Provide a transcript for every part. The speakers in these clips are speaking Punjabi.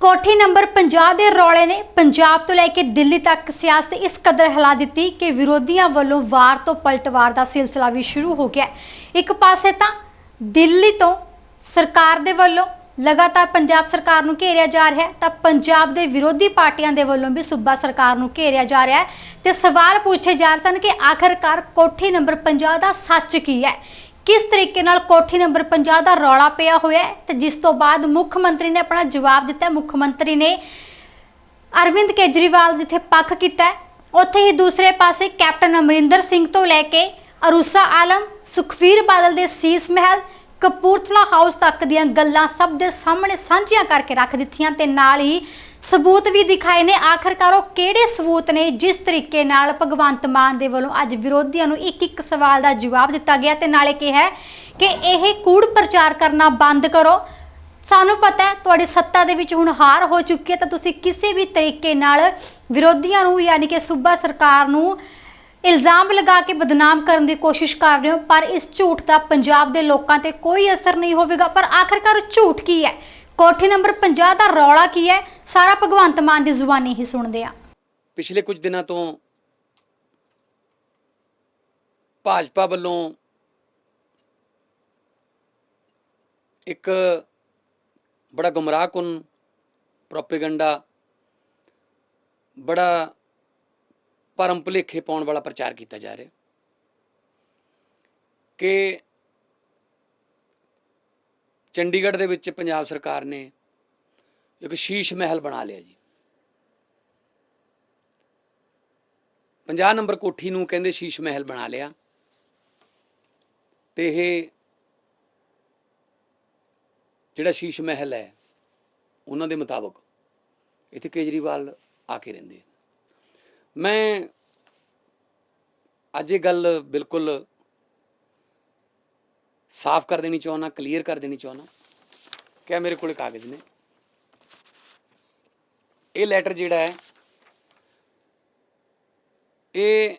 ਕੋਠੀ ਨੰਬਰ 50 ਦੇ ਰੌਲੇ ਨੇ ਪੰਜਾਬ ਤੋਂ ਲੈ ਕੇ ਦਿੱਲੀ ਤੱਕ ਸਿਆਸਤ ਇਸ ਕਦਰ ਹਿਲਾ ਦਿੱਤੀ ਕਿ ਵਿਰੋਧੀਆਂ ਵੱਲੋਂ ਵਾਰ ਤੋਂ ਪਲਟਵਾਰ ਦਾ ਸਿਲਸਿਲਾ ਵੀ ਸ਼ੁਰੂ ਹੋ ਗਿਆ ਇੱਕ ਪਾਸੇ ਤਾਂ ਦਿੱਲੀ ਤੋਂ ਸਰਕਾਰ ਦੇ ਵੱਲੋਂ ਲਗਾਤਾਰ ਪੰਜਾਬ ਸਰਕਾਰ ਨੂੰ ਘੇਰਿਆ ਜਾ ਰਿਹਾ ਹੈ, ਤਾਂ ਪੰਜਾਬ ਦੇ ਵਿਰੋਧੀ ਪਾਰਟੀਆਂ ਦੇ ਵੱਲੋਂ ਵੀ ਸੂਬਾ ਸਰਕਾਰ ਨੂੰ ਘੇਰਿਆ ਜਾ ਰਿਹਾ ਹੈ। ਤੇ ਸਵਾਲ ਪੁੱਛੇ ਜਾ ਰਹੇ ਸਨ ਕਿ ਆਖਰਕਾਰ ਕੋਠੀ ਨੰਬਰ 50 ਦਾ ਸੱਚ ਕੀ ਹੈ? ਕਿਸ ਤਰੀਕੇ ਨਾਲ ਕੋਠੀ ਨੰਬਰ 50 ਦਾ ਰੌਲਾ ਪਿਆ ਹੋਇਆ ਹੈ ਤੇ ਜਿਸ ਤੋਂ ਬਾਅਦ ਮੁੱਖ ਮੰਤਰੀ ਨੇ ਆਪਣਾ ਜਵਾਬ ਦਿੱਤਾ ਮੁੱਖ ਮੰਤਰੀ ਨੇ ਅਰਵਿੰਦ ਕੇਜਰੀਵਾਲ ਜਿੱਥੇ ਪੱਖ ਕੀਤਾ ਉੱਥੇ ਹੀ ਦੂਸਰੇ ਪਾਸੇ ਕੈਪਟਨ ਅਮਰਿੰਦਰ ਸਿੰਘ ਤੋਂ ਲੈ ਕੇ ਅਰੂਸਾ ਆਲਮ, ਸੁਖਵੀਰ ਬਾਦਲ ਦੇ ਸੀਸ ਮਹਿਲ ਕਪੂਰਥਲਾ ਹਾਊਸ ਤੱਕ ਦੀਆਂ ਗੱਲਾਂ ਸਭ ਦੇ ਸਾਹਮਣੇ ਸਾਂਝੀਆਂ ਕਰਕੇ ਰੱਖ ਦਿੱਤੀਆਂ ਤੇ ਨਾਲ ਹੀ ਸਬੂਤ ਵੀ ਦਿਖਾਏ ਨੇ। ਆਖਰਕਾਰ ਉਹ ਕਿਹੜੇ ਸਬੂਤ ਨੇ ਜਿਸ ਤਰੀਕੇ ਨਾਲ ਭਗਵੰਤ ਮਾਨ ਦੇ ਵੱਲੋਂ ਅੱਜ ਵਿਰੋਧੀਆਂ ਨੂੰ ਇੱਕ ਇੱਕ ਸਵਾਲ ਦਾ ਜਵਾਬ ਦਿੱਤਾ ਗਿਆ ਤੇ ਨਾਲੇ ਕਿਹਾ ਕਿ ਇਹ ਕੂੜ ਪ੍ਰਚਾਰ ਕਰਨਾ ਬੰਦ ਕਰੋ। ਸਾਨੂੰ ਪਤਾ ਹੈ ਤੁਹਾਡੀ ਸੱਤਾ ਦੇ ਵਿੱਚ ਹੁਣ ਹਾਰ ਹੋ ਚੁੱਕੀ ਹੈ ਤਾਂ ਤੁਸੀਂ ਕਿਸੇ ਵੀ ਤਰੀਕੇ ਨਾਲ ਵਿਰੋਧੀਆਂ ਨੂੰ ਯਾਨੀ ਕਿ ਸੂਬਾ ਸਰਕਾਰ ਨੂੰ ਇਲਜ਼ਾਮ ਲਗਾ ਕੇ ਬਦਨਾਮ ਕਰਨ ਦੀ ਕੋਸ਼ਿਸ਼ ਕਰ ਰਹੇ ਹੋ, ਪਰ ਇਸ ਝੂਠ ਦਾ ਪੰਜਾਬ ਦੇ ਲੋਕਾਂ ਤੇ ਕੋਈ ਅਸਰ ਨਹੀਂ ਹੋਵੇਗਾ। ਪਰ ਆਖਰਕਾਰ ਝੂਠ ਕੀ ਹੈ? ਕੋਠੀ ਨੰਬਰ 50 ਦਾ ਰੌਲਾ ਕੀ ਹੈ? ਸਾਰਾ ਭਗਵੰਤ ਮਾਨ ਦੀ ਜ਼ੁਬਾਨੀ ਹੀ ਸੁਣਦੇ ਆ ਪਿਛਲੇ ਕੁਝ ਦਿਨਾਂ ਤੋਂ ਭਾਜਪਾ ਵੱਲੋਂ ਇੱਕ ਬੜਾ ਗੁੰਮਰਾਹਕੁਨ ਪ੍ਰੋਪੇਗੈਂਡਾ ਬੜਾ ਭਰਮ ਭੁਲੇਖੇ ਪਾਉਣ ਵਾਲਾ ਪ੍ਰਚਾਰ ਕੀਤਾ ਜਾ ਰਿਹਾ। ਕਿ ਚੰਡੀਗੜ੍ਹ ਦੇ ਵਿੱਚ ਪੰਜਾਬ ਸਰਕਾਰ ਨੇ ਇੱਕ ਸ਼ੀਸ਼ ਮਹਿਲ ਬਣਾ ਲਿਆ ਜੀ। 50 ਨੰਬਰ ਕੋਠੀ ਨੂੰ ਕਹਿੰਦੇ ਸ਼ੀਸ਼ ਮਹਿਲ ਬਣਾ ਲਿਆ। ਤੇ ਇਹ ਜਿਹੜਾ ਸ਼ੀਸ਼ ਮਹਿਲ ਹੈ, ਉਹਨਾਂ ਦੇ ਮੁਤਾਬਕ ਇੱਥੇ ਕੇਜਰੀਵਾਲ ਆ ਕੇ ਰਹਿੰਦੇ ਮੈਂ ਅੱਜ ਇਹ ਗੱਲ ਬਿਲਕੁਲ ਸਾਫ਼ ਕਰ ਦੇਣੀ ਚਾਹੁੰਦਾ ਕਲੀਅਰ ਕਰ ਦੇਣੀ ਚਾਹੁੰਦਾ। ਕਿ ਮੇਰੇ ਕੋਲ ਕਾਗਜ਼ ਨੇ? ਇਹ ਲੈਟਰ ਜਿਹੜਾ ਹੈ, ਇਹ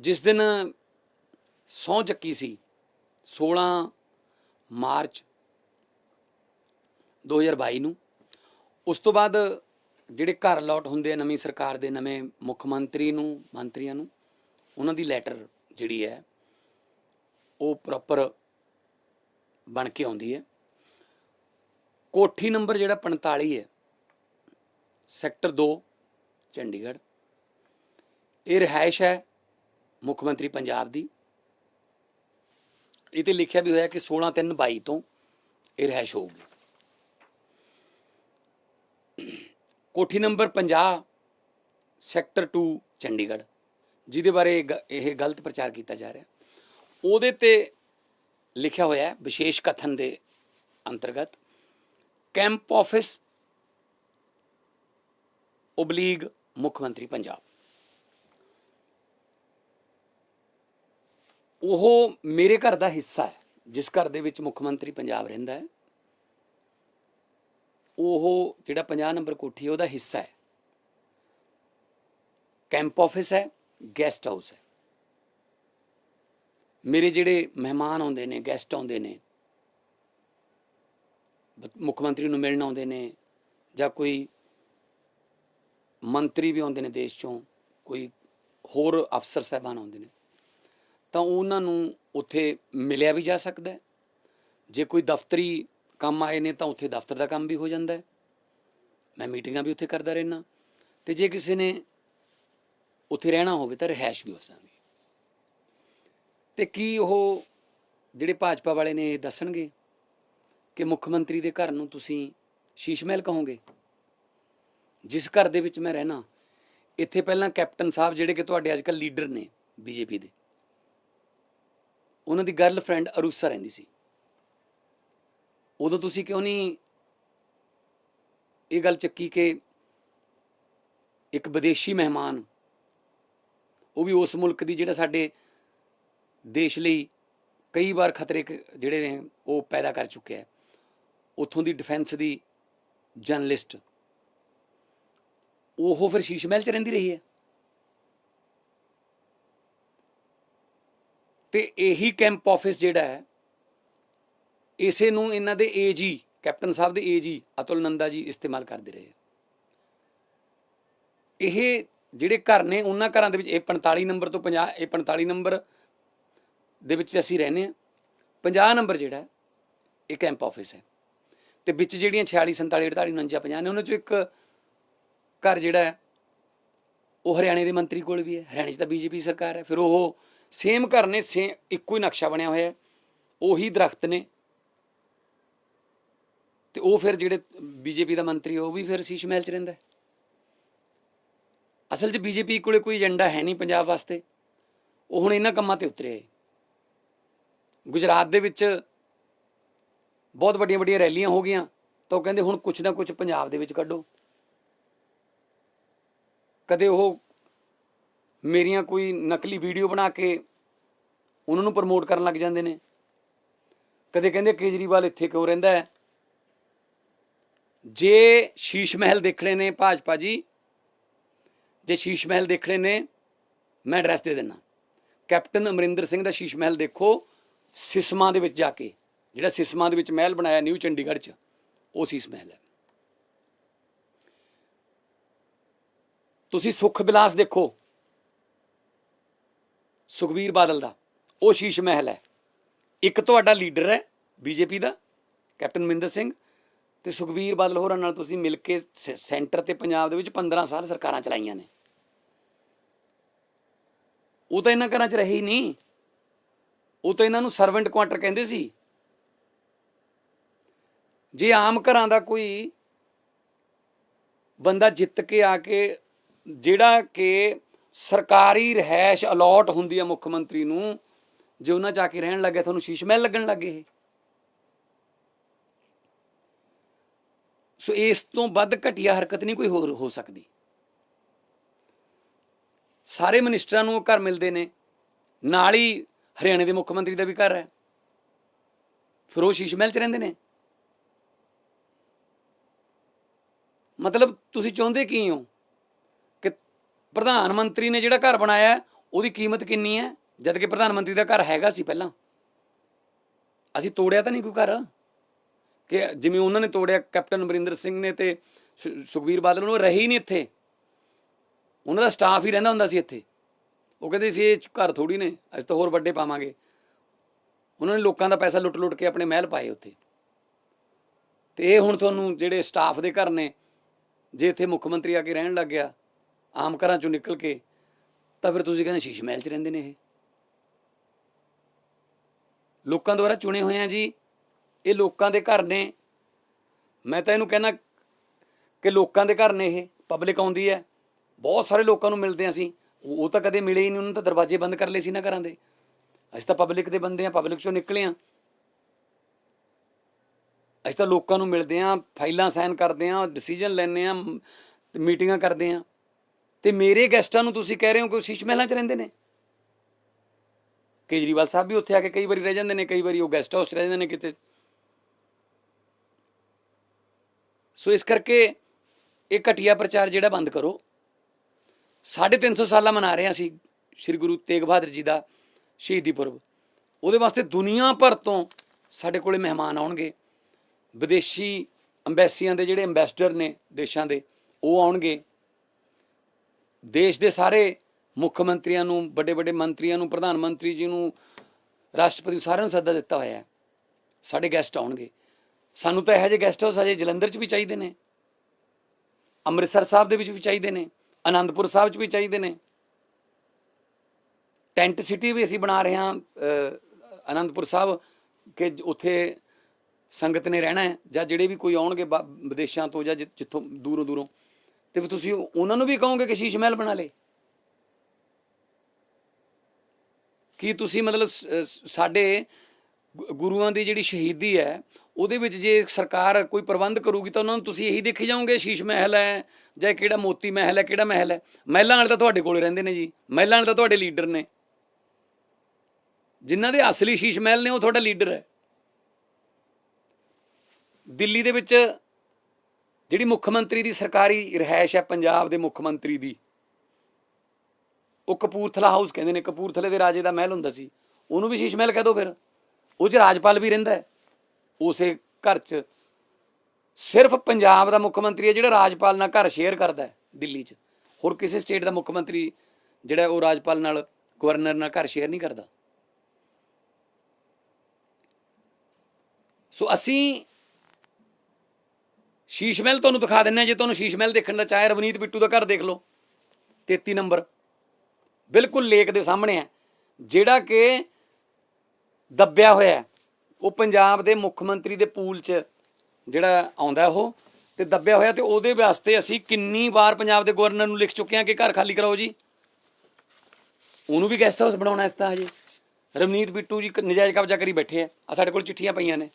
ਜਿਸ ਦਿਨ ਸਹੁੰ ਚੱਕੀ ਸੀ 16 ਮਾਰਚ 2022 ਨੂੰ ਉਸ ਤੋਂ ਬਾਅਦ ਜਿਹੜੇ ਘਰ ਲੌਟ ਹੁੰਦੇ ਆ ਨਵੀਂ ਸਰਕਾਰ ਦੇ ਨਵੇਂ ਮੁੱਖ ਮੰਤਰੀ ਨੂੰ, ਮੰਤਰੀਆਂ ਨੂੰ, ਉਹਨਾਂ ਦੀ ਲੈਟਰ ਜਿਹੜੀ ਹੈ, ਉਹ ਪ੍ਰੋਪਰ ਬਣ ਕੇ ਆਉਂਦੀ ਹੈ। ਕੋਠੀ ਨੰਬਰ ਜਿਹੜਾ 45 ਹੈ ਸੈਕਟਰ 2 ਚੰਡੀਗੜ੍ਹ। ਇਹ ਰਿਹਾਇਸ਼ ਹੈ ਮੁੱਖ ਮੰਤਰੀ ਪੰਜਾਬ ਦੀ। ਇਹ ਤੇ ਲਿਖਿਆ ਵੀ ਹੋਇਆ ਕਿ 16 3 22 ਤੋਂ ਇਹ ਰਿਹਾਇਸ਼ ਹੋਊਗੀ। ਕੋਠੀ ਨੰਬਰ 50 ਸੈਕਟਰ 2 ਚੰਡੀਗੜ੍ਹ, ਜਿਹਦੇ ਬਾਰੇ ਇਹ ਗ- ਇਹ ਗਲਤ ਪ੍ਰਚਾਰ ਕੀਤਾ ਜਾ ਰਿਹਾ। ਉਹਦੇ ਤੇ ਲਿਖਿਆ ਹੋਇਆ ਹੈ ਵਿਸ਼ੇਸ਼ ਕਥਨ ਦੇ ਅੰਤਰਗਤ ਕੈਂਪ ਆਫਿਸ ਉਬਲੀਗ ਮੁੱਖ ਮੰਤਰੀ ਪੰਜਾਬ। ਉਹ ਮੇਰੇ ਘਰ ਦਾ ਹਿੱਸਾ ਹੈ, ਜਿਸ ਘਰ ਦੇ ਵਿੱਚ ਮੁੱਖ ਮੰਤਰੀ ਪੰਜਾਬ ਰਹਿੰਦਾ ਹੈ। ਉਹ ਜਿਹੜਾ 50 ਨੰਬਰ ਕੋਠੀ ਹੈ, ਉਹਦਾ ਹਿੱਸਾ ਹੈ। ਕੈਂਪ ਆਫਿਸ ਹੈ, ਗੈਸਟ ਹਾਊਸ ਹੈ। ਮੇਰੇ ਜਿਹੜੇ ਮਹਿਮਾਨ ਆਉਂਦੇ ਨੇ, ਗੈਸਟ ਆਉਂਦੇ ਨੇ ਮੁੱਖ ਮੰਤਰੀ ਨੂੰ ਮਿਲਣ ਆਉਂਦੇ ਨੇ ਜਾਂ ਕੋਈ ਮੰਤਰੀ ਵੀ ਆਉਂਦੇ ਨੇ ਦੇਸ਼ ਚੋਂ, ਕੋਈ ਹੋਰ ਅਫਸਰ ਸਾਹਿਬਾਨ ਆਉਂਦੇ ਨੇ, ਤਾਂ ਉਹਨਾਂ ਨੂੰ ਉੱਥੇ ਮਿਲਿਆ ਵੀ ਜਾ ਸਕਦਾ ਜੇ ਕੋਈ ਦਫ਼ਤਰੀ ਕੰਮ ਆਏ ਨੇ ਤਾਂ ਉੱਥੇ ਦਫ਼ਤਰ ਦਾ ਕੰਮ ਵੀ ਹੋ ਜਾਂਦਾ ਹੈ। ਮੈਂ ਮੀਟਿੰਗਾਂ ਵੀ ਉੱਥੇ ਕਰਦਾ ਰਹਿਣਾ ਤੇ ਜੇ ਕਿਸੇ ਨੇ ਉੱਥੇ ਰਹਿਣਾ ਹੋਵੇ ਤਾਂ ਰਿਹਾਇਸ਼ ਵੀ ਹੋ ਸਕਦੀ ਹੈ। ਤੇ ਕੀ ਉਹ ਜਿਹੜੇ ਭਾਜਪਾ ਵਾਲੇ ਨੇ ਇਹ ਦੱਸਣਗੇ ਕਿ ਮੁੱਖ ਮੰਤਰੀ ਦੇ ਘਰ ਨੂੰ ਤੁਸੀਂ ਸ਼ੀਸ਼ ਮਹਿਲ ਕਹੋਗੇ? ਜਿਸ ਘਰ ਦੇ ਵਿੱਚ ਮੈਂ ਰਹਿਣਾ ਇੱਥੇ ਪਹਿਲਾਂ ਕੈਪਟਨ ਸਾਹਿਬ ਜਿਹੜੇ ਕਿ ਤੁਹਾਡੇ ਅੱਜਕੱਲ ਲੀਡਰ ਨੇ ਬੀਜੇਪੀ ਦੇ, ਉਹਨਾਂ ਦੀ ਗਰਲਫ੍ਰੈਂਡ ਅਰੂਸਾ ਰਹਿੰਦੀ ਸੀ। ਉਦੋਂ ਤੁਸੀਂ ਕਿਉਂ ਨਹੀਂ ਇਹ ਗੱਲ ਚੱਕੀ ਕਿ ਇੱਕ ਵਿਦੇਸ਼ੀ ਮਹਿਮਾਨ, ਉਹ ਵੀ ਉਸ ਮੁਲਕ ਦੀ ਜਿਹੜਾ ਸਾਡੇ ਦੇਸ਼ ਲਈ ਕਈ ਵਾਰ ਖਤਰੇ ਜਿਹੜੇ ਨੇ, ਉਹ ਪੈਦਾ ਕਰ ਚੁੱਕਿਆ ਹੈ। ਉੱਥੋਂ ਦੀ ਡਿਫੈਂਸ ਦੀ ਜਰਨਲਿਸਟ ਉਹ ਫਿਰ ਸ਼ੀਸ਼ ਮਹਿਲ ਚ ਰਹਿੰਦੀ ਰਹੀ ਹੈ। ਤੇ ਇਹੀ ਕੈਂਪ ਆਫਿਸ ਜਿਹੜਾ ਹੈ ਇਸੇ ਨੂੰ ਇਹਨਾਂ ਦੇ ਏਜੀ ਕੈਪਟਨ ਸਾਹਿਬ ਦੇ ਏਜੀ ਅਤੁਲ ਨੰਦਾ ਜੀ ਇਸਤੇਮਾਲ ਕਰਦੇ ਰਹੇ। ਇਹ ਜਿਹੜੇ ਘਰ ਨੇ, ਉਹਨਾਂ ਘਰਾਂ ਦੇ ਵਿੱਚ ਇਹ 45 ਨੰਬਰ ਤੋਂ 50 ਇਹ 45 ਨੰਬਰ ਦੇ ਵਿੱਚ ਅਸੀਂ ਰਹਿੰਦੇ ਆ 50 ਨੰਬਰ ਜਿਹੜਾ, ਇਹ ਕੈਂਪ ਆਫਿਸ ਹੈ। ਤੇ ਵਿੱਚ ਜਿਹੜੀਆਂ 46 47 48 49 50 ਨੇ, ਉਹਨਾਂ ਚੋਂ ਇੱਕ ਘਰ ਜਿਹੜਾ ਹੈ, ਉਹ ਹਰਿਆਣੇ ਦੇ ਮੰਤਰੀ ਕੋਲ ਵੀ ਹੈ। ਹਰਿਆਣੇ 'ਚ ਤਾਂ ਬੀਜੇਪੀ ਸਰਕਾਰ ਹੈ। ਫਿਰ ਉਹ ਸੇਮ ਘਰ ਨੇ ਸੇਮ ਇੱਕੋ ਹੀ ਨਕਸ਼ਾ ਬਣਿਆ ਹੋਇਆ ਹੈ। ਉਹੀ ਦਰਖਤ ਨੇ। ਤੇ ਉਹ ਫਿਰ ਜਿਹੜੇ ਬੀਜੇਪੀ ਦਾ ਮੰਤਰੀ, ਉਹ ਵੀ ਫਿਰ ਸ਼ੀਸ਼ ਮਹਿਲ 'ਚ ਰਹਿੰਦਾ ਅਸਲ 'ਚ ਬੀਜੇਪੀ ਕੋਲੇ ਕੋਈ ਏਜੰਡਾ ਹੈ ਨਹੀਂ ਪੰਜਾਬ ਵਾਸਤੇ। ਉਹ ਹੁਣ ਇਹਨਾਂ ਕੰਮਾਂ ਤੇ ਉਤਰਿਆ ਹੈ। ਗੁਜਰਾਤ ਦੇ ਵਿੱਚ ਬਹੁਤ ਵੱਡੀਆਂ ਵੱਡੀਆਂ ਰੈਲੀਆਂ ਹੋ ਗਈਆਂ, ਤਾਂ ਉਹ ਕਹਿੰਦੇ ਹੁਣ ਕੁਛ ਨਾ ਕੁਛ ਪੰਜਾਬ ਦੇ ਵਿੱਚ ਕੱਢੋ। ਕਦੇ ਉਹ ਮੇਰੀਆਂ ਕੋਈ ਨਕਲੀ ਵੀਡੀਓ ਬਣਾ ਕੇ ਉਹਨਾਂ ਨੂੰ ਪ੍ਰਮੋਟ ਕਰਨ ਲੱਗ ਜਾਂਦੇ ਨੇ। ਕਦੇ ਕਹਿੰਦੇ ਕੇਜਰੀਵਾਲ ਇੱਥੇ ਕਿਉਂ ਰਹਿੰਦਾ ਹੈ? ਜੇ ਸ਼ੀਸ਼ ਮਹਿਲ ਦੇਖਣੇ ਨੇ ਭਾਜਪਾ ਜੀ, ਜੇ ਸ਼ੀਸ਼ ਮਹਿਲ ਦੇਖਣੇ ਨੇ, ਮੈਂ ਐਡਰੈਸ ਦੇ ਦਿੰਦਾ। ਕੈਪਟਨ ਅਮਰਿੰਦਰ ਸਿੰਘ ਦਾ ਸ਼ੀਸ਼ ਮਹਿਲ ਦੇਖੋ, ਸਿਸਮਾ ਦੇ ਵਿੱਚ ਜਾ ਕੇ, ਜਿਹੜਾ ਸਿਸਮਾ ਦੇ ਵਿੱਚ ਮਹਿਲ ਬਣਾਇਆ ਨਿਊ ਚੰਡੀਗੜ੍ਹ 'ਚ, ਉਹ ਸ਼ੀਸ਼ ਮਹਿਲ ਹੈ। ਤੁਸੀਂ ਸੁਖ ਬਿਲਾਸ ਦੇਖੋ, ਸੁਖਬੀਰ ਬਾਦਲ ਦਾ, ਉਹ ਸ਼ੀਸ਼ ਮਹਿਲ ਹੈ। ਇੱਕ ਤੁਹਾਡਾ ਲੀਡਰ ਹੈ, ਬੀਜੇਪੀ ਦਾ, ਕੈਪਟਨ ਅਮਰਿੰਦਰ ਸਿੰਘ ਤੇ ਸੁਖਬੀਰ ਬਾਦਲ ਹੋਰਾਂ ਨਾਲ ਤੁਸੀਂ ਮਿਲ ਕੇ ਸੈਂਟਰ ਤੇ ਪੰਜਾਬ ਦੇ ਵਿੱਚ 15 ਸਾਲ ਸਰਕਾਰਾਂ ਚਲਾਈਆਂ ਨੇ। ਉਹ ਤਾਂ ਇਹਨਾਂ ਘਰਾਂ 'ਚ ਰਹੇ ਹੀ ਨਹੀਂ। ਉਹ ਤਾਂ ਇਹਨਾਂ ਨੂੰ ਸਰਵੈਂਟ ਕੁਆਟਰ ਕਹਿੰਦੇ ਸੀ। ਜੇ ਆਮ ਘਰਾਂ ਦਾ ਕੋਈ ਬੰਦਾ ਜਿੱਤ ਕੇ ਆ ਕੇ, ਜਿਹੜਾ ਕਿ ਸਰਕਾਰੀ ਰਹਿائش ਅਲੋਟ ਹੁੰਦੀ ਹੈ ਮੁੱਖ ਮੰਤਰੀ ਨੂੰ, ਜੇ ਉਹਨਾਂ ਜਾ ਕੇ ਰਹਿਣ ਲੱਗਿਆ ਤੁਹਾਨੂੰ ਸ਼ੀਸ਼ ਮਹਿਲ ਲੱਗਣ ਲੱਗੇ ਸੋ ਇਸ ਤੋਂ ਵੱਧ ਘਟੀਆ ਹਰਕਤ ਨਹੀਂ ਕੋਈ ਹੋਰ ਹੋ ਸਕਦੀ। ਸਾਰੇ ਮਨਿਸਟਰਾਂ ਨੂੰ ਉਹ ਘਰ ਮਿਲਦੇ ਨੇ। ਨਾਲ ਹੀ ਹਰਿਆਣੇ ਦੇ ਮੁੱਖ ਮੰਤਰੀ ਦਾ ਵੀ ਘਰ ਹੈ। ਫਿਰ ਉਹ ਸ਼ੀਸ਼ ਮਹਿਲ 'ਚ ਰਹਿੰਦੇ ਨੇ। ਮਤਲਬ ਤੁਸੀਂ ਚਾਹੁੰਦੇ ਕੀ ਹੋ? ਕਿ ਪ੍ਰਧਾਨ ਮੰਤਰੀ ਨੇ ਜਿਹੜਾ ਘਰ ਬਣਾਇਆ, ਉਹਦੀ ਕੀਮਤ ਕਿੰਨੀ ਹੈ? ਜਦ ਕਿ ਪ੍ਰਧਾਨ ਮੰਤਰੀ ਦਾ ਘਰ ਹੈਗਾ ਸੀ ਪਹਿਲਾਂ। ਅਸੀਂ ਤੋੜਿਆ ਤਾਂ ਨਹੀਂ ਕੋਈ ਘਰ? ਕਿ ਜਿਵੇਂ ਉਹਨਾਂ ਨੇ ਤੋੜਿਆ ਕੈਪਟਨ ਅਮਰਿੰਦਰ ਸਿੰਘ ਨੇ ਤੇ ਸੁ- ਸੁਖਬੀਰ ਬਾਦਲ ਨੂੰ ਉਹ ਰਹੇ ਹੀ ਨਹੀਂ ਇੱਥੇ। ਉਹਨਾਂ ਦਾ ਸਟਾਫ ਹੀ ਰਹਿੰਦਾ ਹੁੰਦਾ ਸੀ ਇੱਥੇ। ਉਹ ਕਹਿੰਦੇ ਸੀ, ਇਹ ਘਰ ਥੋੜੀ ਨੇ, ਅਸੀਂ ਤਾਂ ਹੋਰ ਵੱਡੇ ਪਾਵਾਂਗੇ। ਉਹਨਾਂ ਨੇ ਲੋਕਾਂ ਦਾ ਪੈਸਾ ਲੁੱਟ-ਲੁੱਟ ਕੇ ਆਪਣੇ ਮਹਿਲ ਪਾਏ ਉੱਥੇ। ਤੇ ਇਹ ਹੁਣ ਤੁਹਾਨੂੰ ਜਿਹੜੇ ਸਟਾਫ ਦੇ ਘਰ ਨੇ, ਜੇ ਇੱਥੇ ਮੁੱਖ ਮੰਤਰੀ ਆ ਕੇ ਰਹਿਣ ਲੱਗ ਗਿਆ, ਆਮ ਘਰਾਂ ਚੋਂ ਨਿਕਲ ਕੇ, ਤਾਂ ਫਿਰ ਤੁਸੀਂ ਕਹਿੰਦੇ ਸ਼ੀਸ਼ ਮਹਿਲ 'ਚ ਰਹਿੰਦੇ ਨੇ ਇਹ। ਲੋਕਾਂ ਦੁਆਰਾ ਚੁਣੇ ਹੋਏ ਆ ਜੀ ਇਹ ਲੋਕਾਂ ਦੇ ਘਰ ਨੇ। ਮੈਂ ਤਾਂ ਇਹਨੂੰ ਕਹਿੰਦਾ ਕਿ ਲੋਕਾਂ ਦੇ ਘਰ ਨੇ ਇਹ ਪਬਲਿਕ ਆਉਂਦੀ ਹੈ। ਬਹੁਤ ਸਾਰੇ ਲੋਕਾਂ ਨੂੰ ਮਿਲਦੇ ਹਾਂ ਅਸੀਂ। ਉਹ ਤਾਂ ਕਦੇ ਮਿਲੇ ਹੀ ਨਹੀਂ, ਉਹਨਾਂ ਤਾਂ ਦਰਵਾਜ਼ੇ ਬੰਦ ਕਰ ਲਏ ਸੀ ਨਾ ਘਰਾਂ ਦੇ। ਅਸੀਂ ਤਾਂ ਪਬਲਿਕ ਦੇ ਬੰਦੇ ਆ ਪਬਲਿਕ ਚੋਂ ਨਿਕਲੇ ਆ ਅਸੀਂ ਤਾਂ ਲੋਕਾਂ ਨੂੰ ਮਿਲਦੇ ਆ ਫਾਈਲਾਂ ਸਾਈਨ ਕਰਦੇ ਆ ਡਿਸੀਜਨ ਲੈਂਦੇ ਆ ਮੀਟਿੰਗਾਂ ਕਰਦੇ ਆ ਤੇ ਮੇਰੇ ਗੈਸਟਾਂ ਨੂੰ ਤੁਸੀਂ ਕਹਿ ਰਹੇ ਹੋ ਕਿ ਉਹ ਸ਼ੀਸ਼ ਮਹਿਲਾਂ 'ਚ ਰਹਿੰਦੇ ਨੇ? ਕੇਜਰੀਵਾਲ ਸਾਹਿਬ ਵੀ ਉੱਥੇ ਆ ਕੇ ਕਈ ਵਾਰੀ ਰਹਿ ਜਾਂਦੇ ਨੇ, ਕਈ ਵਾਰੀ ਉਹ ਗੈਸਟ ਹਾਊਸ 'ਚ ਰਹਿ ਜਾਂਦੇ ਨੇ ਕਿਤੇ। ਸੋ ਇਸ ਕਰਕੇ ਇਹ ਘਟੀਆ ਪ੍ਰਚਾਰ ਜਿਹੜਾ ਬੰਦ ਕਰੋ। 350 ਸਾਲਾਂ ਮਨਾ ਰਹੇ ਹਾਂ ਅਸੀਂ ਸ੍ਰੀ ਗੁਰੂ ਤੇਗ ਬਹਾਦਰ ਜੀ ਦਾ ਸ਼ਹੀਦੀ ਪੁਰਬ। ਉਹਦੇ ਵਾਸਤੇ ਦੁਨੀਆ ਭਰ ਤੋਂ ਸਾਡੇ ਕੋਲੇ ਮਹਿਮਾਨ ਆਉਣਗੇ। ਵਿਦੇਸ਼ੀ ਅੰਬੈਸੀਆਂ ਦੇ ਜਿਹੜੇ ਐਮਬੈਸਡਰ ਨੇ ਦੇਸ਼ਾਂ ਦੇ, ਉਹ ਆਉਣਗੇ। ਦੇਸ਼ ਦੇ ਸਾਰੇ ਮੁੱਖ ਮੰਤਰੀਆਂ ਨੂੰ ਵੱਡੇ ਵੱਡੇ ਮੰਤਰੀਆਂ ਨੂੰ, ਪ੍ਰਧਾਨ ਮੰਤਰੀ ਜੀ ਨੂੰ, ਰਾਸ਼ਟਰਪਤੀ ਨੂੰ ਸਾਰਿਆਂ ਨੂੰ ਸੱਦਾ ਦਿੱਤਾ ਹੋਇਆ ਹੈ। ਸਾਡੇ ਗੈਸਟ ਆਉਣਗੇ। ਸਾਨੂੰ ਤਾਂ ਇਹੋ ਜਿਹੇ ਗੈਸਟ ਹਾਊਸ ਅਜੇ ਜਲੰਧਰ 'ਚ ਵੀ ਚਾਹੀਦੇ ਨੇ। ਅੰਮ੍ਰਿਤਸਰ ਸਾਹਿਬ ਦੇ ਵਿੱਚ ਵੀ ਚਾਹੀਦੇ ਨੇ ਆਨੰਦਪੁਰ ਸਾਹਿਬ 'ਚ ਵੀ ਚਾਹੀਦੇ ਨੇ। ਟੈਂਟ ਸਿਟੀ ਵੀ ਅਸੀਂ ਬਣਾ ਰਹੇ ਹਾਂ ਅ, ਆਨੰਦਪੁਰ ਸਾਹਿਬ ਕਿ ਉੱਥੇ ਸੰਗਤ ਨੇ ਰਹਿਣਾ ਹੈ ਜਾਂ ਜਿਹੜੇ ਵੀ ਕੋਈ ਆਉਣਗੇ ਬਾ- ਵਿਦੇਸ਼ਾਂ ਤੋਂ ਜਾਂ ਜਿ- ਜਿੱਥੋਂ ਦੂਰੋਂ ਦੂਰੋਂ। ਤੇ ਫਿਰ ਤੁਸੀਂ ਉਹਨਾਂ ਨੂੰ ਵੀ ਕਹੋਗੇ ਕਿ ਸ਼ੀਸ਼ ਮਹਿਲ ਬਣਾ ਲੇ। ਕੀ ਤੁਸੀਂ ਮਤਲਬ ਸਾਡੇ ਗੁ- ਗੁਰੂਆਂ ਦੀ ਜਿਹੜੀ ਸ਼ਹੀਦੀ ਹੈ ਉਹਦੇ ਵਿੱਚ ਜੇ ਸਰਕਾਰ ਕੋਈ ਪ੍ਰਬੰਧ ਕਰੂਗੀ ਤਾਂ ਉਹਨਾਂ ਨੂੰ ਤੁਸੀਂ ਇਹੀ ਦੇਖੀ ਜਾਓਗੇ, ਸ਼ੀਸ਼ ਮਹਿਲ ਹੈ ਜਾਂ ਕਿਹੜਾ ਮੋਤੀ ਮਹਿਲ ਹੈ, ਕਿਹੜਾ ਮਹਿਲ ਹੈ। ਮਹਿਲਾਂ ਵਾਲੇ ਤਾਂ ਤੁਹਾਡੇ ਕੋਲ ਰਹਿੰਦੇ ਨੇ ਜੀ। ਮਹਿਲਾਂ ਵਾਲੇ ਤਾਂ ਤੁਹਾਡੇ ਲੀਡਰ ਨੇ। ਜਿਨ੍ਹਾਂ ਦੇ ਅਸਲੀ ਸ਼ੀਸ਼ ਮਹਿਲ ਨੇ ਉਹ ਤੁਹਾਡਾ ਲੀਡਰ ਹੈ। ਦਿੱਲੀ ਦੇ ਵਿੱਚ ਜਿਹੜੀ ਮੁੱਖ ਮੰਤਰੀ ਦੀ ਸਰਕਾਰੀ ਰਿਹਾਇਸ਼ ਹੈ, ਪੰਜਾਬ ਦੇ ਮੁੱਖ ਮੰਤਰੀ ਦੀ, ਉਹ ਕਪੂਰਥਲਾ ਹਾਊਸ ਕਹਿੰਦੇ ਨੇ। ਕਪੂਰਥਲੇ ਦੇ ਰਾਜੇ ਦਾ ਮਹਿਲ ਹੁੰਦਾ ਸੀ। ਉਹਨੂੰ ਵੀ ਸ਼ੀਸ਼ ਮਹਿਲ ਕਹਿ ਦੋ ਫਿਰ। ਉਹ 'ਚ ਰਾਜਪਾਲ ਵੀ ਰਹਿੰਦਾ ਹੈ। ਉਸੇ ਘਰ 'ਚ ਸਿਰਫ ਪੰਜਾਬ ਦਾ ਮੁੱਖ ਮੰਤਰੀ ਹੈ ਜਿਹੜਾ ਰਾਜਪਾਲ ਨਾਲ ਘਰ ਸ਼ੇਅਰ ਕਰਦਾ ਹੈ ਦਿੱਲੀ 'ਚ। ਹੋਰ ਕਿਸੇ ਸਟੇਟ ਦਾ ਮੁੱਖ ਮੰਤਰੀ ਜਿਹੜਾ ਉਹ ਰਾਜਪਾਲ ਨਾਲ ਗਵਰਨਰ ਨਾਲ ਘਰ ਸ਼ੇਅਰ ਨਹੀਂ ਕਰਦਾ। ਸੋ ਅਸੀਂ ਸ਼ੀਸ਼ ਮਹਿਲ ਤੁਹਾਨੂੰ ਦਿਖਾ ਦਿੰਨੇ ਹਾਂ, ਜੇ ਤੁਹਾਨੂੰ ਸ਼ੀਸ਼ ਮਹਿਲ ਦੇਖਣ ਦਾ ਚਾਹੇ ਰਵਨੀਤ ਬਿੱਟੂ ਦਾ ਘਰ ਦੇਖ ਲਓ। 33 ਨੰਬਰ। ਬਿਲਕੁਲ ਲੇਕ ਦੇ ਸਾਹਮਣੇ ਹੈ, ਜਿਹੜਾ ਕਿ ਦੱਬਿਆ ਹੋਇਆ ਉਹ ਪੰਜਾਬ ਦੇ ਮੁੱਖ ਮੰਤਰੀ ਦੇ ਪੂਲ 'ਚ ਜਿਹੜਾ ਆਉਂਦਾ ਉਹ ਤੇ ਦੱਬਿਆ ਹੋਇਆ ਤੇ ਉਹਦੇ ਵਾਸਤੇ ਅਸੀਂ ਕਿੰਨੀ ਵਾਰ ਪੰਜਾਬ ਦੇ ਗਵਰਨਰ ਨੂੰ ਲਿਖ ਚੁੱਕੇ ਹਾਂ ਕਿ ਘਰ ਖਾਲੀ ਕਰਾਓ ਜੀ। ਉਹਨੂੰ ਵੀ ਗੈਸਟ ਹਾਊਸ ਬਣਾਉਣਾ ਇਸ ਤਾਂ ਹਜੇ। ਰਵਨੀਤ ਬਿੱਟੂ ਜੀ ਨਜਾਇਜ਼ ਕਬਜ਼ਾ ਕਰੀ ਬੈਠੇ ਆ। ਆ ਸਾਡੇ ਕੋਲ ਚਿੱਠੀਆਂ ਪਈਆਂ ਨੇ।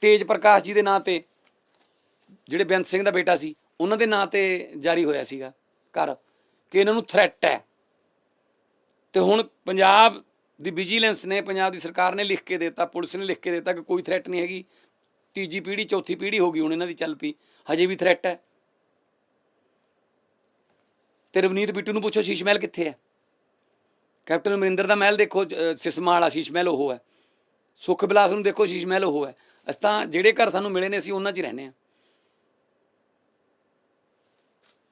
ਤੇਜ ਪ੍ਰਕਾਸ਼ ਜੀ ਦੇ ਨਾਂ ਤੇ ਜਿਹੜੇ ਬੇਅੰਤ ਸਿੰਘ ਦਾ ਬੇਟਾ ਸੀ, ਉਹਨਾਂ ਦੇ ਨਾਂ ਤੇ ਜਾਰੀ ਹੋਇਆ ਸੀਗਾ ਘਰ, ਕਿ ਇਹਨਾਂ ਨੂੰ ਥ੍ਰੈਟ ਹੈ। ਤੇ ਹੁਣ ਪੰਜਾਬ ਦੀ ਵਿਜੀਲੈਂਸ ਨੇ ਪੰਜਾਬ ਦੀ ਸਰਕਾਰ ਨੇ ਲਿਖ ਕੇ ਦਿੱਤਾ, ਪੁਲਿਸ ਨੇ ਲਿਖ ਕੇ ਦਿੱਤਾ ਕਿ ਕੋਈ ਥ੍ਰੈਟ ਨਹੀਂ ਹੈਗੀ। ਤੀਜੀ ਪੀੜ੍ਹੀ, ਚੌਥੀ ਪੀੜ੍ਹੀ ਹੋ ਗਈ, ਹੁਣ ਇਹਨਾਂ ਦੀ ਚੱਲ ਪਈ। ਹਜੇ ਵੀ ਥ੍ਰੈਟ ਹੈ। ਤੇ ਰਵਨੀਤ ਬਿੱਟੂ ਨੂੰ ਪੁੱਛੋ, ਸ਼ੀਸ਼ ਮਹਿਲ ਕਿੱਥੇ ਹੈ? ਕੈਪਟਨ ਅਮਰਿੰਦਰ ਦਾ ਮਹਿਲ ਦੇਖੋ, ਅਹ, ਸਿਸਮਾ ਵਾਲਾ ਸ਼ੀਸ਼ ਮਹਿਲ ਉਹ ਹੈ। ਸੁਖ ਬਿਲਾਸ ਨੂੰ ਦੇਖੋ, ਸ਼ੀਸ਼ ਮਹਿਲ ਉਹ ਹੈ। ਅਸੀਂ ਤਾਂ ਜਿਹੜੇ ਘਰ ਸਾਨੂੰ ਮਿਲੇ ਨੇ, ਅਸੀਂ ਉਹਨਾਂ 'ਚ ਹੀ ਰਹਿੰਦੇ ਹਾਂ।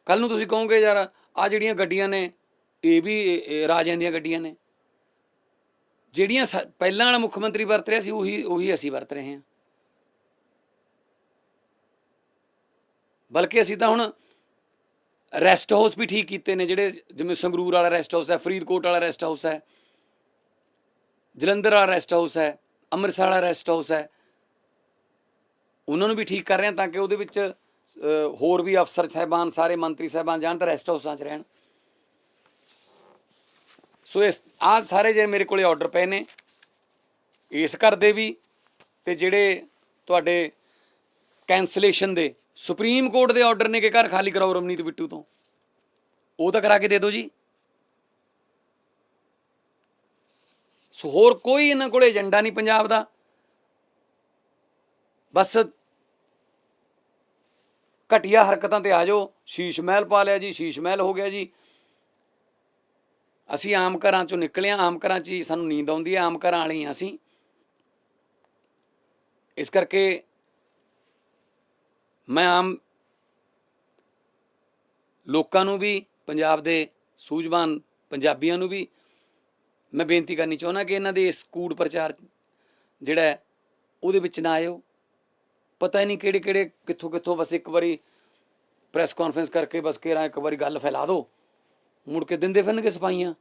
ਕੱਲ ਨੂੰ ਤੁਸੀਂ ਕਹੋਗੇ, ਯਾਰ ਆ ਜਿਹੜੀਆਂ ਗੱਡੀਆਂ ਨੇ, ਇਹ ਵੀ ਰਾਜਿਆਂ ਦੀਆਂ ਗੱਡੀਆਂ ਨੇ। ਜਿਹੜੀਆਂ ਸਾ- ਪਹਿਲਾਂ ਵਾਲਾ ਮੁੱਖ ਮੰਤਰੀ ਵਰਤ ਰਿਹਾ ਸੀ, ਉਹੀ ਉਹੀ ਅਸੀਂ ਵਰਤ ਰਹੇ ਹਾਂ। ਬਲਕਿ ਅਸੀਂ ਤਾਂ ਹੁਣ ਰੈਸਟ ਹਾਊਸ ਵੀ ਠੀਕ ਕੀਤੇ ਨੇ, ਜਿਹੜੇ ਜਿਵੇਂ ਸੰਗਰੂਰ ਵਾਲਾ ਰੈਸਟ ਹਾਊਸ ਹੈ, ਫਰੀਦਕੋਟ ਵਾਲਾ ਰੈਸਟ ਹਾਊਸ ਹੈ, ਜਲੰਧਰ ਵਾਲਾ ਰੈਸਟ ਹਾਊਸ ਹੈ, ਅੰਮ੍ਰਿਤਸਰ ਵਾਲਾ ਰੈਸਟ ਹਾਊਸ ਹੈ। ਉਹਨਾਂ ਨੂੰ ਵੀ ਠੀਕ ਕਰ ਰਹੇ ਹਾਂ ਤਾਂ ਕਿ ਉਹਦੇ ਵਿੱਚ ਹੋਰ ਵੀ ਅਫਸਰ, ਸਾਹਿਬਾਨ, ਸਾਰੇ ਮੰਤਰੀ, ਸਾਹਿਬਾਨ ਜਾਣ ਤਾਂ ਰੈਸਟ ਹਾਊਸਾਂ 'ਚ ਰਹਿਣ। ਸੋ ਇਸ ਆ ਸਾਰੇ ਜਿਹੜੇ ਮੇਰੇ ਕੋਲੇ ਆਰਡਰ ਪਏ ਨੇ, ਇਸ ਘਰ ਦੇ ਵੀ ਤੇ ਜਿਹੜੇ ਤੁਹਾਡੇ ਕੈਂਸਲੇਸ਼ਨ ਦੇ ਸੁਪਰੀਮ ਕੋਰਟ ਦੇ ਆਰਡਰ ਨੇ ਕਿ ਘਰ ਖਾਲੀ ਕਰਾਓ ਰਮਨੀਤ ਬਿੱਟੂ ਤੋਂ? ਉਹ ਤਾਂ ਕਰਾ ਕੇ ਦੇ ਦਿਓ ਜੀ। ਸੋ ਹੋਰ ਕੋਈ ਇਹਨਾਂ ਕੋਲੇ ਏਜੰਡਾ ਨਹੀਂ ਪੰਜਾਬ ਦਾ। ਬਸ ਘਟੀਆ ਹਰਕਤਾਂ ਤੇ ਆ ਜਾਓ। ਸ਼ੀਸ਼ ਮਹਿਲ ਪਾ ਲਿਆ ਜੀ, ਸ਼ੀਸ਼ ਮਹਿਲ ਹੋ ਗਿਆ ਜੀ। ਅਸੀਂ ਆਮ ਘਰਾਂ ਚੋਂ ਨਿਕਲੇ ਹਾਂ ਆਮ ਘਰਾਂ 'ਚ ਹੀ ਸਾਨੂੰ ਨੀਂਦ ਆਉਂਦੀ ਹੈ, ਆਮ ਘਰਾਂ ਵਾਲੇ ਹੀ ਹਾਂ ਅਸੀਂ। ਇਸ ਕਰਕੇ ਮੈਂ ਆਮ ਲੋਕਾਂ ਨੂੰ ਵੀ, ਪੰਜਾਬ ਦੇ ਸੂਝਵਾਨ ਪੰਜਾਬੀਆਂ ਨੂੰ ਵੀ ਮੈਂ ਬੇਨਤੀ ਕਰਨੀ ਚਾਹੁੰਦਾ ਕਿ ਇਹਨਾਂ ਦੇ ਇਸ ਕੂੜ ਪ੍ਰਚਾਰ ਜਿਹੜਾ ਉਹਦੇ ਵਿੱਚ ਨਾ ਆਇਓ। ਪਤਾ ਹੀ ਨਹੀਂ ਕਿਹੜੇ ਕਿਹੜੇ ਕਿੱਥੋਂ ਕਿੱਥੋਂ ਬਸ ਇੱਕ ਵਾਰੀ ਪ੍ਰੈਸ ਕਾਨਫਰੰਸ ਕਰਕੇ ਬਸ ਕੇਰਾ ਇੱਕ ਵਾਰੀ ਗੱਲ ਫੈਲਾ ਦਿਓ। ਮੁੜ ਕੇ ਦਿੰਦੇ ਫਿਰਨਗੇ ਸਫਾਈਆਂ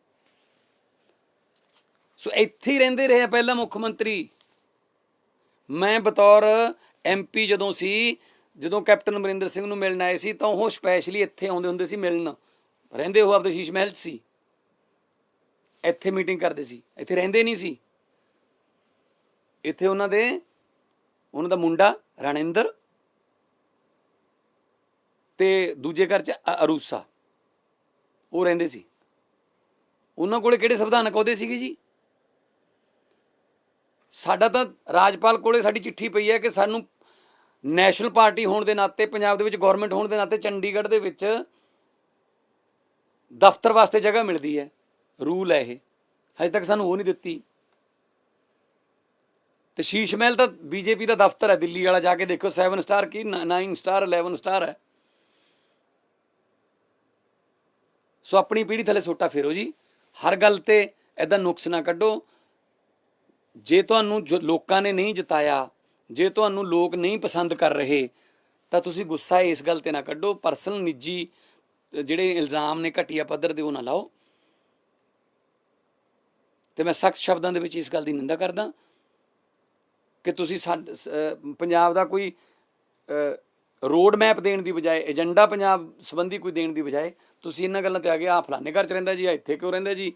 ਸੋ ਇੱਥੇ ਹੀ ਰਹਿੰਦੇ ਰਹੇ ਆ ਪਹਿਲਾਂ ਮੁੱਖ ਮੰਤਰੀ। ਮੈਂ ਬਤੌਰ ਐਮਪੀ ਜਦੋਂ ਸੀ, ਜਦੋਂ ਕੈਪਟਨ ਅਮਰਿੰਦਰ ਸਿੰਘ ਨੂੰ ਮਿਲਣ ਆਏ ਸੀ, ਤਾਂ ਉਹ ਸਪੈਸ਼ਲੀ ਇੱਥੇ ਆਉਂਦੇ ਹੁੰਦੇ ਸੀ ਮਿਲਣ। ਰਹਿੰਦੇ ਉਹ ਆਪਦੇ ਸ਼ੀਸ਼ ਮਹਿਲ 'ਚ ਸੀ। ਇੱਥੇ ਮੀਟਿੰਗ ਕਰਦੇ ਸੀ। ਇੱਥੇ ਰਹਿੰਦੇ ਨਹੀਂ ਸੀ। ਇੱਥੇ ਉਹਨਾਂ ਦੇ, ਉਹਨਾਂ ਦਾ ਮੁੰਡਾ ਰਣਿੰਦਰ ਤੇ ਦੂਜੇ ਘਰ 'ਚ ਅਰੂਸਾ। ਉਹ ਰਹਿੰਦੇ ਸੀ। ਉਹਨਾਂ ਕੋਲੇ ਕਿਹੜੇ ਸੰਵਿਧਾਨਕ ਅਹੁਦੇ ਸੀਗੇ ਜੀ? ਸਾਡਾ ਤਾਂ ਰਾਜਪਾਲ ਕੋਲੇ ਸਾਡੀ ਚਿੱਠੀ ਪਈ ਹੈ ਕਿ ਸਾਨੂੰ ਨੈਸ਼ਨਲ ਪਾਰਟੀ ਹੋਣ ਦੇ ਨਾਤੇ, ਪੰਜਾਬ ਦੇ ਵਿੱਚ ਗਵਰਨਮੈਂਟ ਹੋਣ ਦੇ ਨਾਤੇ ਚੰਡੀਗੜ੍ਹ ਦੇ ਵਿੱਚ ਦਫ਼ਤਰ ਵਾਸਤੇ ਜਗ੍ਹਾ ਮਿਲਦੀ ਹੈ। ਰੂਲ ਹੈ ਇਹ। ਹਜੇ ਤੱਕ ਸਾਨੂੰ ਉਹ ਨਹੀਂ ਦਿੱਤੀ। ਤੇ ਸ਼ੀਸ਼ ਮਹਿਲ ਤਾਂ ਬੀਜੇਪੀ ਦਾ ਦਫ਼ਤਰ ਹੈ। ਦਿੱਲੀ ਵਾਲਾ ਜਾ ਕੇ ਦੇਖੋ 7 ਸਟਾਰ ਕੀ 9 ਸਟਾਰ 11 ਸਟਾਰ ਹੈ। ਸੋ ਆਪਣੀ ਪੀੜ੍ਹੀ ਥੱਲੇ ਸੋਟਾ ਫੇਰੋ ਜੀ। ਹਰ ਗੱਲ ਤੇ ਐਦਾਂ ਨੁਕਸ ਨਾ ਕੱਢੋ। ਜੇ ਤੁਹਾਨੂੰ ਜੋ ਲੋਕਾਂ ਨੇ ਨਹੀਂ ਜਿਤਾਇਆ, ਜੇ ਤੁਹਾਨੂੰ ਲੋਕ ਨਹੀਂ ਪਸੰਦ ਕਰ ਰਹੇ, ਤਾਂ ਤੁਸੀਂ ਗੁੱਸਾ ਇਸ ਗੱਲ ਤੇ ਨਾ ਕੱਢੋ। ਪਰਸਨਲ ਨਿੱਜੀ ਜਿਹੜੇ ਇਲਜ਼ਾਮ ਨੇ ਘਟੀਆ ਪੱਧਰ ਦੇ ਉਹ ਨਾ ਲਾਓ। ਤੇ ਮੈਂ ਸਖਤ ਸ਼ਬਦਾਂ ਦੇ ਵਿੱਚ ਇਸ ਗੱਲ ਦੀ ਨਿੰਦਾ ਕਰਦਾ ਕਿ ਤੁਸੀਂ ਸਾਡ- ਪੰਜਾਬ ਦਾ ਕੋਈ ਰੋਡ ਮੈਪ ਦੇਣ ਦੀ ਬਜਾਏ, ਏਜੰਡਾ ਪੰਜਾਬ ਸੰਬੰਧੀ ਕੋਈ ਦੇਣ ਦੀ ਬਜਾਏ ਤੁਸੀਂ ਇਹਨਾਂ ਗੱਲਾਂ ਤੇ ਆ ਗਏ ਆ ਫਲਾਨੇ ਘਰ ਚ ਰਹਿੰਦਾ ਜੀ ਆ ਇੱਥੇ ਕਿਉਂ ਰਹਿੰਦਾ ਜੀ?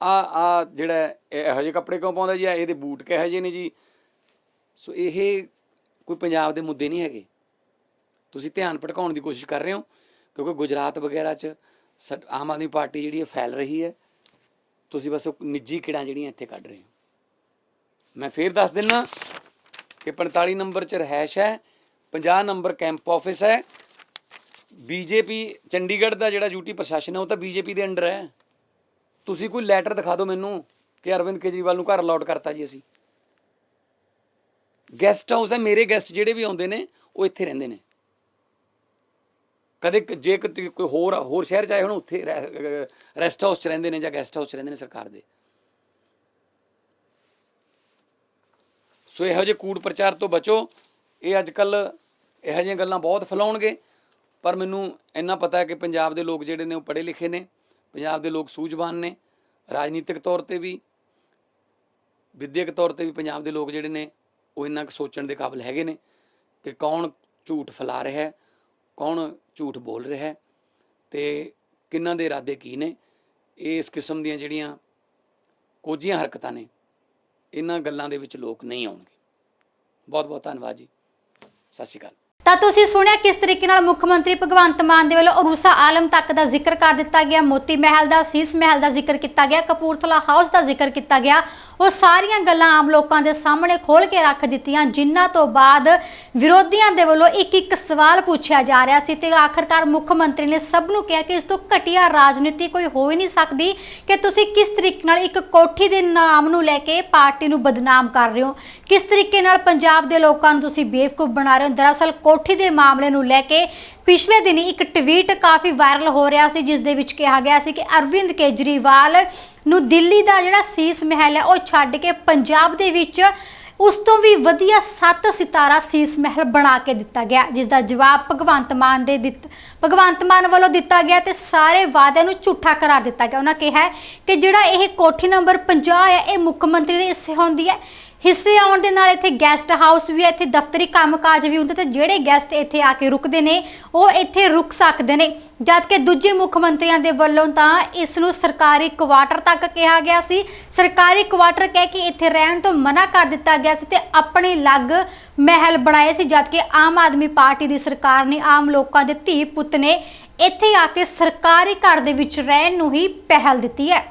ਆ ਆ ਜਿਹੜਾ ਇਹੋ ਜਿਹੇ ਕੱਪੜੇ ਕਿਉਂ ਪਾਉਂਦਾ ਜੀ? ਆ ਇਹਦੇ ਬੂਟ ਕਿਹੋ ਜਿਹੇ ਨੇ ਜੀ? ਸੋ ਇਹ ਕੋਈ ਪੰਜਾਬ ਦੇ ਮੁੱਦੇ ਨਹੀਂ ਹੈਗੇ। ਤੁਸੀਂ ਧਿਆਨ ਭਟਕਾਉਣ ਦੀ ਕੋਸ਼ਿਸ਼ ਕਰ ਰਹੇ ਹੋ, ਕਿਉਂਕਿ ਗੁਜਰਾਤ ਵਗੈਰਾ 'ਚ ਆਮ ਆਦਮੀ ਪਾਰਟੀ ਜਿਹੜੀ ਹੈ, ਫੈਲ ਰਹੀ ਹੈ। ਤੁਸੀਂ ਬਸ ਨਿੱਜੀ ਕਿੜਾਂ ਜਿਹੜੀਆਂ ਇੱਥੇ ਕੱਢ ਰਹੇ ਹੋ। ਮੈਂ ਫੇਰ ਦੱਸ ਦਿੰਨਾ ਕਿ 45 ਨੰਬਰ 'ਚ ਰਹਿਸ਼ ਹੈ 50 ਨੰਬਰ ਕੈਂਪ ਆਫਿਸ ਹੈ ਬੀਜੇਪੀ, ਚੰਡੀਗੜ੍ਹ ਦਾ ਜਿਹੜਾ ਯੂਟੀ ਪ੍ਰਸ਼ਾਸਨ ਹੈ, ਉਹ ਤਾਂ ਬੀਜੇਪੀ ਦੇ ਅੰਡਰ ਹੈ। ਤੁਸੀਂ ਕੋਈ ਲੈਟਰ ਦਿਖਾ ਦਿਓ ਮੈਨੂੰ ਕਿ ਅਰਵਿੰਦ ਕੇਜਰੀਵਾਲ ਨੂੰ ਘਰ ਅਲਾਟ ਕਰਤਾ ਜੀ ਅਸੀਂ। ਗੈਸਟ ਹਾਊਸ ਹੈ, ਮੇਰੇ ਗੈਸਟ ਜਿਹੜੇ ਵੀ ਆਉਂਦੇ ਨੇ, ਉਹ ਇੱਥੇ ਰਹਿੰਦੇ ਨੇ। ਕਦੇ ਜੇ ਕੋਈ ਹੋਰ ਹੋਰ ਸ਼ਹਿਰ ਚਾਹੇ ਹੁਣ ਉੱਥੇ ਰੈਸਟ ਹਾਊਸ ਚ ਰਹਿੰਦੇ ਨੇ ਜਾਂ ਗੈਸਟ ਹਾਊਸ ਚ ਰਹਿੰਦੇ ਨੇ ਸਰਕਾਰ ਦੇ। ਸੋ ਇਹੋ ਜਿਹੇ ਕੂੜ ਪ੍ਰਚਾਰ ਤੋਂ ਬਚੋ। ਇਹ ਅੱਜ ਕੱਲ ਇਹੋ ਜਿਹੀਆਂ ਗੱਲਾਂ ਬਹੁਤ ਫੈਲਾਉਣਗੇ। ਪਰ ਮੈਨੂੰ ਇੰਨਾ ਪਤਾ ਹੈ ਕਿ ਪੰਜਾਬ ਦੇ ਲੋਕ ਜਿਹੜੇ ਨੇ ਉਹ ਪੜ੍ਹੇ ਲਿਖੇ ਨੇ, ਪੰਜਾਬ ਦੇ ਲੋਕ ਸੂਝਵਾਨ ਨੇ, ਰਾਜਨੀਤਿਕ ਤੌਰ ਤੇ ਵੀ, ਵਿਦਿਅਕ ਤੌਰ ਤੇ ਵੀ ਪੰਜਾਬ ਦੇ ਲੋਕ ਜਿਹੜੇ ਨੇ ਉਹ ਇੰਨਾ ਕੁ ਸੋਚਣ ਦੇ ਕਾਬਿਲ ਹੈਗੇ ਨੇ ਕਿ ਕੌਣ ਝੂਠ ਫੈਲਾ ਰਿਹਾ ਹੈ, ਕੌਣ ਝੂਠ ਬੋਲ ਰਿਹਾ ਹੈ ਤੇ ਕਿੰਨਾਂ ਦੇ ਇਰਾਦੇ ਕੀ ਨੇ, ਇਹ ਇਸ ਕਿਸਮ ਦੀਆਂ ਜਿਹੜੀਆਂ ਕੋਝੀਆਂ ਹਰਕਤਾਂ ਨੇ, ਇਹਨਾਂ ਗੱਲਾਂ ਦੇ ਵਿੱਚ ਲੋਕ ਨਹੀਂ ਆਉਣਗੇ। ਬਹੁਤ ਬਹੁਤ ਧੰਨਵਾਦ ਜੀ। ਸਤਿ ਸ਼੍ਰੀ ਅਕਾਲ। ਤਾਂ ਤੁਸੀਂ ਸੁਣਿਆ ਕਿਸ ਤਰੀਕੇ ਨਾਲ ਮੁੱਖ ਮੰਤਰੀ ਭਗਵੰਤ ਮਾਨ ਦੇ ਵੱਲੋਂ ਅਰੂਸਾ ਆਲਮ ਤੱਕ ਦਾ ਜ਼ਿਕਰ ਕਰ ਦਿੱਤਾ ਗਿਆ? ਮੋਤੀ ਮਹਿਲ ਦਾ, ਸੀਸ ਮਹਿਲ ਦਾ ਜ਼ਿਕਰ ਕੀਤਾ ਗਿਆ? ਕਪੂਰਥਲਾ ਹਾਊਸ ਦਾ ਜ਼ਿਕਰ ਕੀਤਾ ਗਿਆ? ਉਹ ਸਾਰੀਆਂ ਗੱਲਾਂ ਆਮ ਲੋਕਾਂ ਦੇ ਸਾਹਮਣੇ ਖੋਲ ਕੇ ਰੱਖ ਦਿੱਤੀਆਂ, ਜਿਨ੍ਹਾਂ ਤੋਂ ਬਾਅਦ ਵਿਰੋਧੀਆਂ ਦੇ ਵੱਲੋਂ ਇੱਕ ਇੱਕ ਸਵਾਲ ਪੁੱਛਿਆ ਜਾ ਰਿਹਾ ਸੀ ਤੇ ਆਖਰਕਾਰ ਮੁੱਖ ਮੰਤਰੀ ਨੇ ਸਭ ਨੂੰ ਕਿਹਾ ਕਿ ਇਸ ਤੋਂ ਘਟੀਆ ਰਾਜਨੀਤੀ ਕੋਈ ਹੋ ਹੀ ਨਹੀਂ ਸਕਦੀ ਕਿ ਤੁਸੀਂ ਕਿਸ ਤਰੀਕੇ ਨਾਲ ਇੱਕ ਕੋਠੀ ਦੇ ਨਾਮ ਨੂੰ ਲੈ ਕੇ ਪਾਰਟੀ ਨੂੰ ਬਦਨਾਮ ਕਰ ਰਹੇ ਹੋ? ਕਿਸ ਤਰੀਕੇ ਨਾਲ ਪੰਜਾਬ ਦੇ ਲੋਕਾਂ ਨੂੰ ਤੁਸੀਂ ਬੇਵਕੂਫ ਬਣਾ ਰਹੇ ਹੋ? ਦਰਅਸਲ ਕੋਠੀ ਦੇ ਮਾਮਲੇ ਨੂੰ ਲੈ ਕੇ ਪਿਛਲੇ ਦਿਨੀ ਇੱਕ ਟਵੀਟ ਕਾਫੀ ਵਾਇਰਲ ਹੋ ਰਿਹਾ ਸੀ, ਜਿਸ ਦੇ ਵਿੱਚ ਕਿਹਾ ਗਿਆ ਸੀ ਕਿ ਅਰਵਿੰਦ ਕੇਜਰੀਵਾਲ ਨੂੰ ਦਿੱਲੀ ਦਾ ਜਿਹੜਾ ਸੀਸ ਮਹਿਲ ਹੈ, ਉਹ ਛੱਡ ਕੇ ਪੰਜਾਬ ਦੇ ਵਿੱਚ ਉਸ ਤੋਂ ਵੀ ਵਧੀਆ 7 ਸਿਤਾਰਾ ਸੀਸ ਮਹਿਲ ਬਣਾ ਕੇ ਦਿੱਤਾ ਗਿਆ ਜਿਸ ਦਾ ਜਵਾਬ ਭਗਵੰਤ ਮਾਨ ਦੇ ਦਿੱਤ, ਭਗਵੰਤ ਮਾਨ ਵੱਲੋਂ ਦਿੱਤਾ ਗਿਆ ਤੇ ਸਾਰੇ ਵਾਅਦਿਆਂ ਨੂੰ ਝੂਠਾ ਕਰਾਰ ਦਿੱਤਾ ਗਿਆ। ਉਹਨਾਂ ਕਿਹਾ ਹੈ ਕਿ ਜਿਹੜਾ ਇਹ ਕੋਠੀ ਨੰਬਰ 50 ਹੈ, ਇਹ ਮੁੱਖ ਮੰਤਰੀ ਦੇ ਹਿੱਸੇ ਹੁੰਦੀ ਹੈ। ਹਿੱਸੇ ਆਉਣ ਦੇ ਨਾਲ ਇੱਥੇ ਗੈਸਟ ਹਾਊਸ ਵੀ ਹੈ ਇੱਥੇ ਦਫ਼ਤਰੀ ਕੰਮਕਾਜ ਵੀ ਹੁੰਦੇ ਤੇ ਜਿਹੜੇ ਗੈਸਟ ਇੱਥੇ ਆ ਕੇ ਰੁਕਦੇ ਨੇ, ਉਹ ਇੱਥੇ ਰੁਕ ਸਕਦੇ ਨੇ। ਜਦ ਕਿ ਦੂਜੇ ਮੁੱਖ ਮੰਤਰੀਆਂ ਦੇ ਵੱਲੋਂ ਤਾਂ ਇਸ ਨੂੰ ਸਰਕਾਰੀ ਕੁਆਟਰ ਤੱਕ ਕਿਹਾ ਗਿਆ ਸੀ। ਸਰਕਾਰੀ ਕੁਆਟਰ ਕਹਿ ਕੇ ਇੱਥੇ ਰਹਿਣ ਤੋਂ ਮਨਾ ਕਰ ਦਿੱਤਾ ਗਿਆ ਸੀ ਤੇ ਆਪਣੇ ਲੱਗ ਮਹਿਲ ਬਣਾਏ ਸੀ, ਜਦ ਕਿ ਆਮ ਆਦਮੀ ਪਾਰਟੀ ਦੀ ਸਰਕਾਰ ਨੇ ਆਮ ਲੋਕਾਂ ਦੇ ਧੀ ਪੁੱਤ ਨੇ ਇੱਥੇ ਆ ਕੇ ਸਰਕਾਰੀ ਘਰ ਦੇ ਵਿੱਚ ਰਹਿਣ ਨੂੰ ਹੀ ਪਹਿਲ ਦਿੱਤੀ ਹੈ।